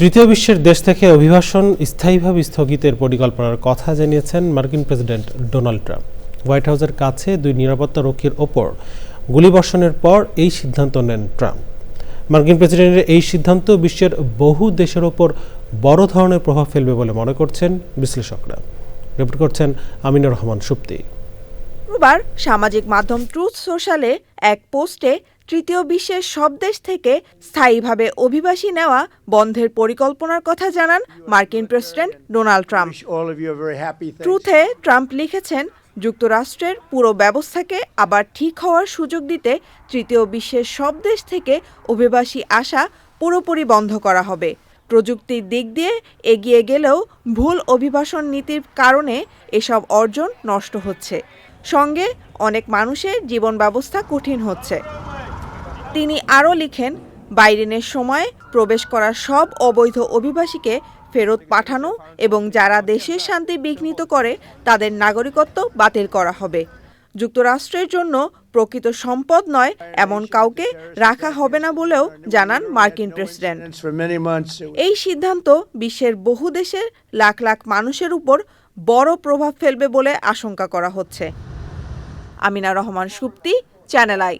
তৃতীয় বিশ্বের দেশ থেকে অভিবাসন স্থায়ীভাবে স্থগিতের পরিকল্পনার কথা জানিয়েছেন মার্কিন প্রেসিডেন্ট ডোনাল্ড ট্রাম্প। হোয়াইট হাউসের কাছে দুই নিরাপত্তা রক্ষীর ওপর গুলিবর্ষণের পর এই সিদ্ধান্ত নেন ট্রাম্প। মার্কিন প্রেসিডেন্টের এই সিদ্ধান্ত বিশ্বের বহু দেশের ওপর বড় ধরনের প্রভাব ফেলবে বলে মনে করছেন বিশ্লেষকরা। রিপোর্ট করছেন আমিনুর রহমান সুপ্তি। সামাজিক মাধ্যম ট্রুথ সোশ্যালে এক পোস্টে তৃতীয় বিশ্বের সব দেশ থেকে স্থায়ীভাবে অভিবাসী নেওয়া বন্ধের পরিকল্পনার কথা জানান মার্কিন প্রেসিডেন্ট ডোনাল্ড ট্রাম্প. ট্রুথে ট্রাম্প লিখেছেন যুক্তরাষ্ট্রের পুরো ব্যবস্থাকে আবার ঠিক হওয়ার সুযোগ দিতে তৃতীয় বিশ্বের সব দেশ থেকে অভিবাসী আসা পুরোপুরি বন্ধ করা হবে। প্রযুক্তির দিক দিয়ে এগিয়ে গেলেও ভুল অভিবাসন নীতির কারণে এসব অর্জন নষ্ট হচ্ছে। সঙ্গে অনেক মানুষের জীবন ব্যবস্থা কঠিন হচ্ছে। তিনি আরও লিখেন বাইডেনের সময় প্রবেশ করা সব অবৈধ অভিবাসীকে ফেরত পাঠানো এবং যারা দেশের শান্তি বিঘ্নিত করে তাদের নাগরিকত্ব বাতিল করা হবে। যুক্তরাষ্ট্রের জন্য প্রকৃত সম্পদ নয়, এমন কাউকে রাখা হবে না বলেও জানান মার্কিন প্রেসিডেন্ট। এই সিদ্ধান্ত বিশ্বের বহু দেশের লাখ লাখ মানুষের উপর বড় প্রভাব ফেলবে বলে আশঙ্কা করা হচ্ছে। Amina Rahman, Supti, channel I.